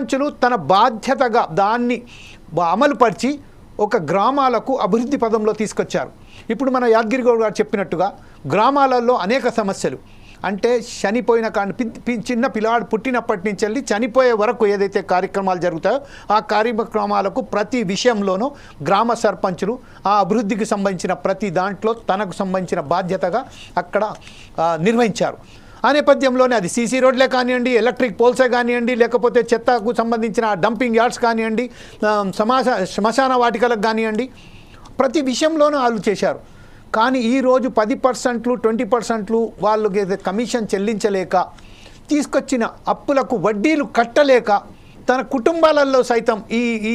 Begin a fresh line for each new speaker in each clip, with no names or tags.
సర్పంచులు తన బాధ్యతగా దాన్ని అమలుపరిచి ఒక గ్రామాలకు అభివృద్ధి పదంలో తీసుకొచ్చారు. ఇప్పుడు మన యాదగిరిగౌడ్ గారు చెప్పినట్టుగా గ్రామాలలో అనేక సమస్యలు. అంటే చనిపోయిన కానీ చిన్న పిల్లాడు పుట్టినప్పటి నుంచి వెళ్ళి చనిపోయే వరకు ఏదైతే కార్యక్రమాలు జరుగుతాయో ఆ కార్యక్రమాలకు ప్రతి విషయంలోనూ గ్రామ సర్పంచులు ఆ అభివృద్ధికి సంబంధించిన ప్రతి దాంట్లో తనకు సంబంధించిన బాధ్యతగా అక్కడ నిర్వహించారు. ఆ నేపథ్యంలోనే అది సీసీ రోడ్లే కానివ్వండి ఎలక్ట్రిక్ పోల్సే కానివ్వండి లేకపోతే చెత్తకు సంబంధించిన డంపింగ్ యార్డ్స్ కానివ్వండి సమాస శ్మశాన వాటికలకు కానివ్వండి ప్రతి విషయంలోనూ వాళ్ళు చేశారు. కానీ ఈరోజు పది పర్సెంట్లు ట్వంటీ పర్సెంట్లు వాళ్ళకి కమిషన్ చెల్లించలేక తీసుకొచ్చిన అప్పులకు వడ్డీలు కట్టలేక తన కుటుంబాలలో సైతం ఈ ఈ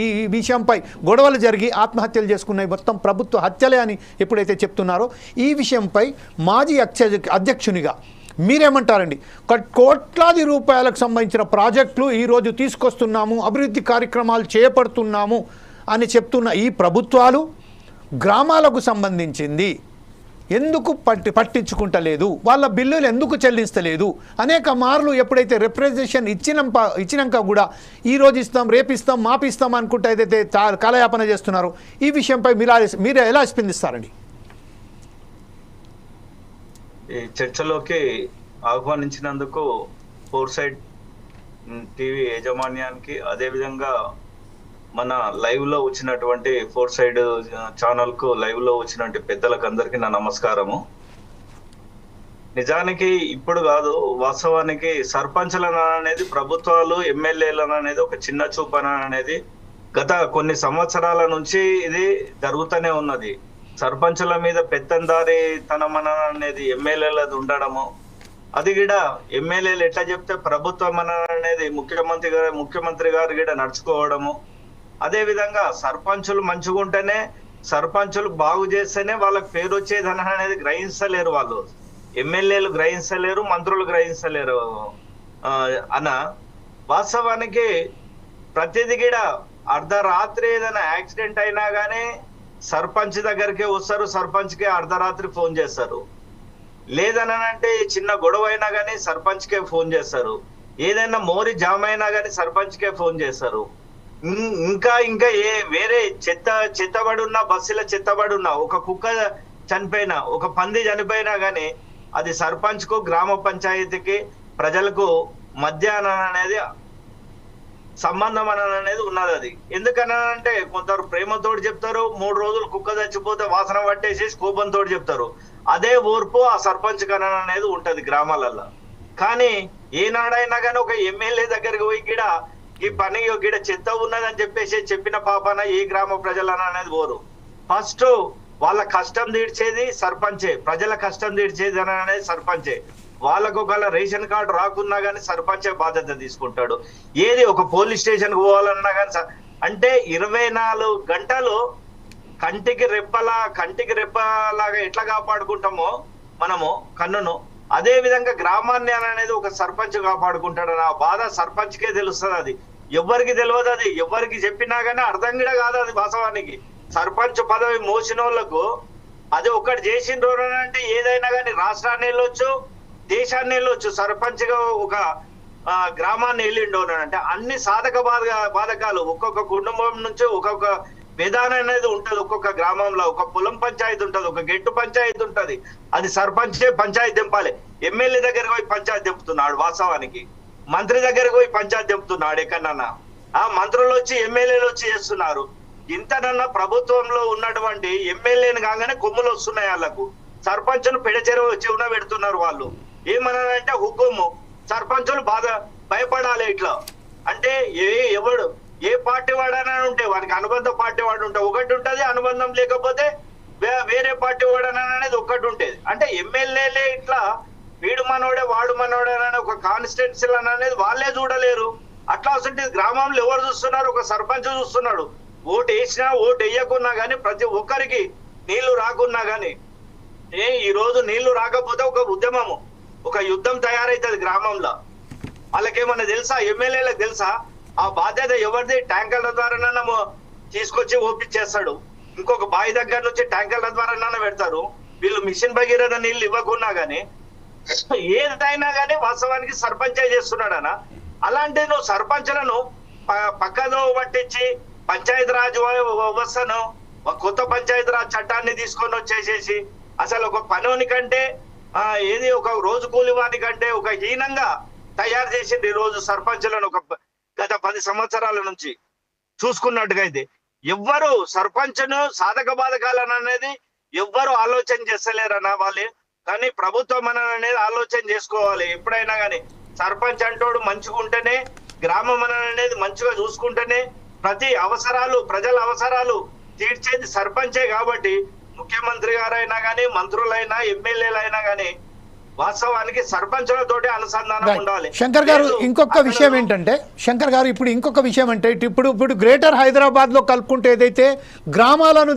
ఈ- విషయంపై గొడవలు జరిగి ఆత్మహత్యలు చేసుకున్నాయి మొత్తం ప్రభుత్వ హత్యలే అని ఎప్పుడైతే చెప్తున్నారో ఈ విషయంపై మాజీ అధ్య అధ్యక్షునిగా మీరేమంటారండి? ఒక కోట్లాది రూపాయలకు సంబంధించిన ప్రాజెక్టులు ఈరోజు తీసుకొస్తున్నాము అభివృద్ధి కార్యక్రమాలు చేపడుతున్నాము అని చెప్తున్న ఈ ప్రభుత్వాలు గ్రామాలకు సంబంధించింది. ఎందుకు పట్టి పట్టించుకుంటలేదు? వాళ్ళ బిల్లులు ఎందుకు చెల్లిస్తలేదు అనేక మార్లు ఎప్పుడైతే రిప్రజెంటేషన్ ఇచ్చినంప ఇచ్చినాక కూడా ఈ రోజు ఇస్తాం రేపు ఇస్తాం మాపిస్తాం అనుకుంటే ఏదైతే కాలయాపన చేస్తున్నారో ఈ విషయంపై మీరు మీరు ఎలా స్పందిస్తారండి?
చర్చలోకి ఆహ్వానించినందుకు ఫోర్ సైడ్ టీవీ యాజమాన్యానికి అదేవిధంగా మన లైవ్లో వచ్చినటువంటి ఫోర్ సైడ్ ఛానల్కు లైవ్లో వచ్చినటువంటి పెద్దలకు అందరికీ నా నమస్కారము. నిజానికి ఇప్పుడు కాదు వాస్తవానికి సర్పంచ్లన అనేది ప్రభుత్వాలు ఎమ్మెల్యేలను అనేది ఒక చిన్న చూపన అనేది గత కొన్ని సంవత్సరాల నుంచి ఇది జరుగుతూనే ఉన్నది. సర్పంచుల మీద పెత్తందారి తనమన అనేది ఎమ్మెల్యేలది ఉండడము అది కూడా ఎమ్మెల్యేలు ఎట్లా చెప్తే ప్రభుత్వం అనేది ముఖ్యమంత్రి గారు ముఖ్యమంత్రి గారు కూడా నడుచుకోవడము. అదే విధంగా సర్పంచులు మంచిగా ఉంటేనే సర్పంచులు బాగు చేస్తేనే వాళ్ళకి పేరు వచ్చేదని అనేది గ్రహించలేరు వాళ్ళు. ఎమ్మెల్యేలు గ్రహించలేరు మంత్రులు గ్రహించలేరు అన్న. వాస్తవానికి ప్రతిది కూడా అర్ధరాత్రి ఏదైనా యాక్సిడెంట్ అయినా గానీ సర్పంచ్ దగ్గరికి వస్తారు సర్పంచ్కి అర్ధరాత్రి ఫోన్ చేస్తారు. లేదని అంటే చిన్న గొడవ అయినా కానీ సర్పంచ్ కే ఫోన్ చేస్తారు. ఏదైనా మోరి జామ్ అయినా కానీ సర్పంచ్ కే ఫోన్ చేస్తారు. ఇంకా ఇంకా ఏ వేరే చెత్త చెత్తబడి ఉన్న బస్సుల చెత్తబడి ఉన్న ఒక కుక్క చనిపోయినా ఒక పంది చనిపోయినా గానీ అది సర్పంచ్కు గ్రామ పంచాయతీకి ప్రజలకు మధ్యాహ్నం అనేది సంబంధం అనేది ఉన్నది అది. ఎందుకనంటే కొందరు ప్రేమతోటి చెప్తారు మూడు రోజులు కుక్క చచ్చిపోతే వాసన పట్టేసి కోపంతో చెప్తారు. అదే ఓర్పు ఆ సర్పంచ్ కన అనేది ఉంటది గ్రామాలలో కానీ ఏనాడైనా కానీ ఒక ఎమ్మెల్యే దగ్గరికి పోయి గిడ ఈ పని గిడ చెత్త ఉన్నదని చెప్పేసి చెప్పిన పాపన ఏ గ్రామ ప్రజలన అనేది పోరు. ఫస్ట్ వాళ్ళ కష్టం తీర్చేది సర్పంచే ప్రజల కష్టం తీర్చేది అని అనేది సర్పంచే. వాళ్ళకు ఒకవేళ రేషన్ కార్డు రాకున్నా కానీ సర్పంచే బాధ్యత తీసుకుంటాడు. ఏది ఒక పోలీస్ స్టేషన్కి పోవాలన్నా కానీ అంటే ఇరవై నాలుగు గంటలు కంటికి రెప్పలా కంటికి రెప్పలాగా ఎట్లా కాపాడుకుంటామో మనము కన్నును అదే విధంగా గ్రామాన్ని అనేది ఒక సర్పంచ్ కాపాడుకుంటాడు. ఆ బాధ సర్పంచ్కే తెలుస్తుంది అది. ఎవరికి తెలియదు అది. ఎవరికి చెప్పినా గానీ అర్థం కూడా కాదు అది వాస్తవానికి. సర్పంచ్ పదవి మోసిన వాళ్ళకు అది ఒకటి చేసిన అంటే ఏదైనా కానీ రాష్ట్రాన్ని వెళ్ళొచ్చు దేశాన్ని వెళ్ళొచ్చు. సర్పంచ్గా ఒక గ్రామాన్ని వెళ్ళిండు అంటే అన్ని సాధక బాధ బాధకాలు ఒక్కొక్క కుటుంబం నుంచి ఒక్కొక్క విధానం అనేది ఉంటది ఒక్కొక్క గ్రామంలో ఒక పొలం పంచాయతీ ఉంటది ఒక గెట్టు పంచాయతీ ఉంటది. అది సర్పంచే పంచాయతీ దింపాలి ఎమ్మెల్యే దగ్గరకు పోయి పంచాయతీ దింపుతున్నాడు వాస్తవానికి. మంత్రి దగ్గరకు పోయి పంచాయతీ దింపుతున్నాడు ఎక్కడన్నా ఆ మంత్రులు వచ్చి ఎమ్మెల్యేలు వచ్చి చేస్తున్నారు. ఇంతనన్నా ప్రభుత్వంలో ఉన్నటువంటి ఎమ్మెల్యేని కాగానే కొమ్ములు వస్తున్నాయి వాళ్ళకు. సర్పంచ్ను పెడచెరువు చెవున పెడుతున్నారు వాళ్ళు. ఏమన్నారంటే హుకుము. సర్పంచులు బాధ భయపడాలి ఇట్లా. అంటే ఏ ఎవడు ఏ పార్టీ వాడైనా ఉంటే వానికి అనుబంధ పార్టీ వాడు ఉంటే ఒకటి ఉంటది అనుబంధం లేకపోతే వేరే పార్టీ వాడైనా అనేది ఒకటి ఉంటుంది. అంటే ఎమ్మెల్యేలే ఇట్లా వీడు మనోడే వాడు మనోడే అనే ఒక కాన్స్టిట్యున్సీ అనేది వాళ్ళే చూడలేరు. అట్లా వస్తుంటే గ్రామంలో ఎవరు చూస్తున్నారు? ఒక సర్పంచ్ చూస్తున్నాడు. ఓటు వేసినా ఓటు వేయకున్నా గానీ ప్రతి ఒక్కరికి నీళ్ళు రాకున్నా గానీ ఏ ఈ రోజు నీళ్ళు రాకపోతే ఒక ఉద్యమము ఒక యుద్ధం తయారైతుంది గ్రామంలో. వాళ్ళకేమన్నా తెలుసా? ఎమ్మెల్యేలకు తెలుసా? ఆ బాధ్యత ఎవరిది? ట్యాంకర్ల ద్వారా తీసుకొచ్చి ఓపించేస్తాడు ఇంకొక బావి దగ్గర నుంచి ట్యాంకర్ల ద్వారా పెడతారు. వీళ్ళు మిషన్ భగీరథ నీళ్ళు ఇవ్వకున్నా గానీ ఏదైనా గానీ వాస్తవానికి సర్పంచే చేస్తున్నాడనా అలాంటి నువ్వు సర్పంచ్లను పక్కదో పట్టించి పంచాయతీ రాజ్ వ్యవస్థను కొత్త పంచాయతీ రాజ్ చట్టాన్ని తీసుకొని వచ్చేసేసి అసలు ఒక పనుని కంటే ఆ, ఏది ఒక రోజు కూలి వాని కంటే ఒక హీనంగా తయారు చేసింది ఈ రోజు సర్పంచులను ఒక గత పది సంవత్సరాల నుంచి చూసుకున్నట్టుగా అయితే ఎవ్వరు సర్పంచ్ను సాధక బాధకాలను అనేది ఎవ్వరు ఆలోచన చేస్తలేరన్న వాళ్ళు. కానీ ప్రభుత్వం అనేది ఆలోచన చేసుకోవాలి. ఎప్పుడైనా కానీ సర్పంచ్ అంటోడు మంచిగా ఉంటేనే గ్రామం అనేది మంచిగా చూసుకుంటేనే ప్రతి అవసరాలు ప్రజల అవసరాలు తీర్చేది సర్పంచే కాబట్టి ముఖ్యమంత్రి గారైనా కానీ మంత్రులైనా ఎమ్మెల్యేలైనా కానీ వాస్తవానికి సర్పంచులతోటి అనుసంధానం. ఉండాలి
శంకర్ గారు ఇంకొక విషయం ఏంటంటే శంకర్ గారు ఇప్పుడు ఇంకొక విషయం అంటే ఇప్పుడు ఇప్పుడు గ్రేటర్ హైదరాబాద్లో కలుపుకుంటే ఏదైతే గ్రామాలను